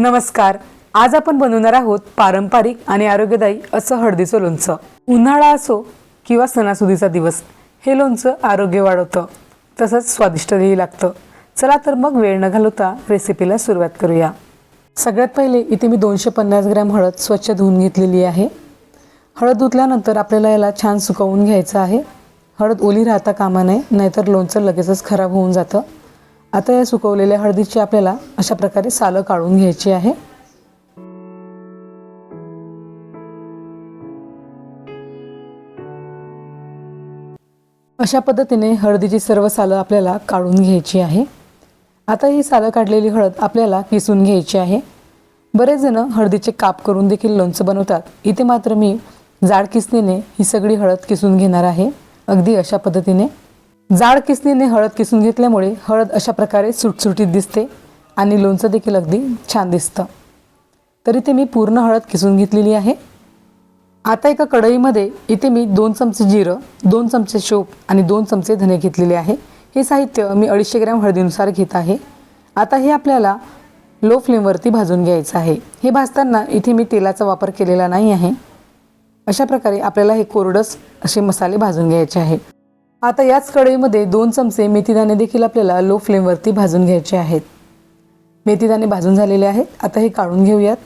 नमस्कार. आज आपण बनवणार आहोत पारंपरिक आणि आरोग्यदायी असं हळदीचं लोणचं. उन्हाळा असो किंवा सणासुदीचा दिवस हे लोणचं आरोग्य वाढवतं. तसंच स्वादिष्टही लागतं. चला तर मग वेळ न घालवता रेसिपीला सुरुवात करूया. सगळ्यात पहिले इथे मी दोनशे पन्नास ग्रॅम हळद स्वच्छ धुवून घेतलेली आहे. हळद धुतल्यानंतर आपल्याला याला छान सुकवून घ्यायचं आहे. हळद ओली राहता कामा नये नाहीतर लोणचं लगेचच खराब होऊन जातं. आता या सुकवलेल्या हळदीची आपल्याला अशा प्रकारे सालं काढून घ्यायची आहे. अशा पद्धतीने हळदीची सर्व सालं आपल्याला काढून घ्यायची आहे. आता ही सालं काढलेली हळद आपल्याला किसून घ्यायची आहे. बरेच जण हळदीचे काप करून देखील लोणचं बनवतात. इथे मात्र मी जाड किसणीने ही सगळी हळद किसून घेणार आहे. अगदी अशा पद्धतीने. जाड किसणीने हळद किसून घेतल्यामुळे हळद अशा प्रकारे सुटसुटीत दिसते आणि लोणचं देखील अगदी छान दिसतं. तरी ते मी पूर्ण हळद किसून घेतलेली आहे. आता एका कढईमध्ये इथे मी दोन चमचे जिरं दोन चमचे शोप आणि दोन चमचे धने घेतलेले आहे. हे साहित्य मी अडीचशे ग्रॅम हळदीनुसार घेत आहे. आता हे आपल्याला लो फ्लेमवरती भाजून घ्यायचं आहे. हे भाजताना इथे मी तेलाचा वापर केलेला नाही आहे. अशा प्रकारे आपल्याला हे कोरडस असे मसाले भाजून घ्यायचे आहे. आता याच कढईमध्ये दोन चमचे मेथीदाणे देखील आपल्याला लो फ्लेमवरती भाजून घ्यायचे आहेत. मेथीदाणे भाजून झालेले आहेत. आता हे काढून घेऊयात.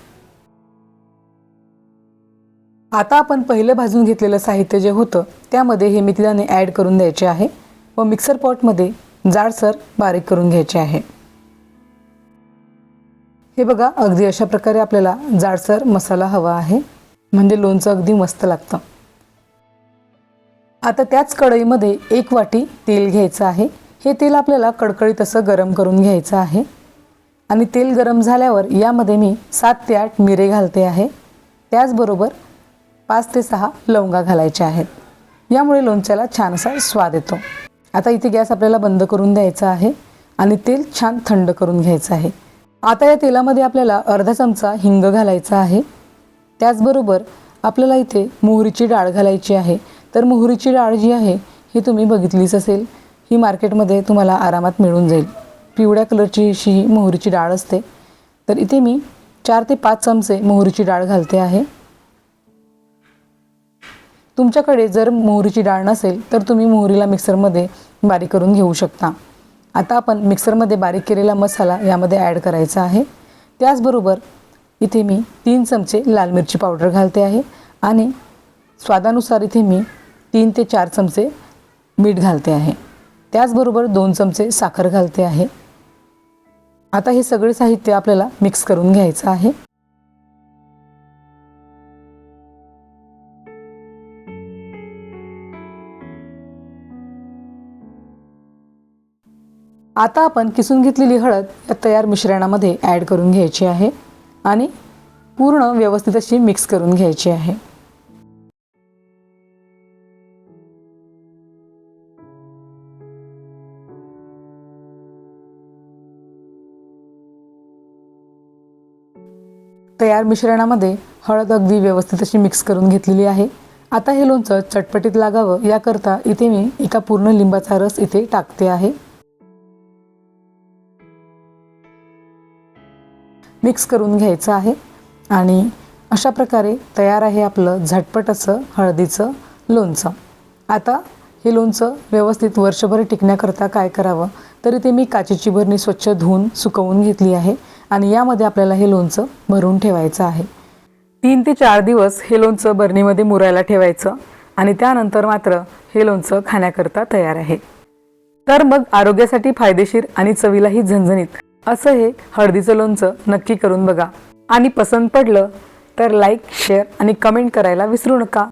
आता आपण पहिलं भाजून घेतलेलं साहित्य जे होतं त्यामध्ये हे मेथीदाणे ॲड करून द्यायचे आहे व मिक्सर पॉटमध्ये जाडसर बारीक करून घ्यायचे आहे. हे बघा अगदी अशा प्रकारे आपल्याला जाडसर मसाला हवा आहे. म्हणजे लोणचं अगदी मस्त लागतं. आता त्याच कढईमध्ये एक वाटी तेल घ्यायचं आहे. हे तेल आपल्याला कडकडीत असं गरम करून घ्यायचं आहे. आणि तेल गरम झाल्यावर यामध्ये मी सात ते आठ मिरे घालते आहे. त्याचबरोबर पाच ते सहा लवंगा घालायच्या आहेत. यामुळे लोणच्याला छान असा स्वाद येतो. आता इथे गॅस आपल्याला बंद करून द्यायचा आहे आणि तेल छान थंड करून घ्यायचं आहे. आता या तेलामध्ये आपल्याला अर्धा चमचा हिंग घालायचा आहे. त्याचबरोबर आपल्याला इथे मोहरीची डाळ घालायची आहे. तर मोहरीची डाळ जी आहे ही तुम्ही बघितलीच असेल. ही मार्केटमध्ये तुम्हाला आरामात मिळून जाईल. पिवळ्या कलरची अशी ही मोहरीची डाळ असते. तर इथे मी चार ते पाच चमचे मोहरीची डाळ घालते आहे. तुमच्याकडे जर मोहरीची डाळ नसेल तर तुम्ही मोहरीला मिक्सरमध्ये बारीक करून घेऊ शकता. आता आपण मिक्सरमध्ये बारीक केलेला मसाला यामध्ये ॲड करायचा आहे. त्याचबरोबर इथे मी तीन चमचे लाल मिरची पावडर घालते आहे. आणि स्वादानुसार इथे मी तीन ते चार चमचे मीठ घालते आहे. त्याचबरोबर दोन चमचे साखर घालते आहे. आता हे सगळे साहित्य आपल्याला मिक्स करून घ्यायचं आहे. आता आपण किसून घेतलेली हळद या तयार मिश्रणामध्ये ॲड करून घ्यायची आहे आणि पूर्ण व्यवस्थित अशी मिक्स करून घ्यायची आहे. तयार मिश्रणामध्ये हळद अगदी व्यवस्थित अशी मिक्स करून घेतलेली आहे. आता हे लोणचं चटपटीत लागावं याकरता इथे मी एका पूर्ण लिंबाचा रस इथे टाकते आहे. मिक्स करून घ्यायचं आहे आणि अशा प्रकारे तयार आहे आपलं झटपट असं हळदीचं लोणचं. आता हे लोणचं व्यवस्थित वर्षभर टिकण्याकरता काय करावं? तर इथे मी काचेची भरणी स्वच्छ धुवून सुकवून घेतली आहे. आणि यामध्ये आपल्याला हे लोणचं भरून ठेवायचं आहे. तीन ते चार दिवस हे लोणचं बरणीमध्ये मुरायला ठेवायचं आणि त्यानंतर मात्र हे लोणचं खाण्याकरता तयार आहे. तर मग आरोग्यासाठी फायदेशीर आणि चवीलाही झणझणीत असं हे हळदीचं लोणचं नक्की करून बघा. आणि पसंत पडलं तर लाईक शेअर आणि कमेंट करायला विसरू नका.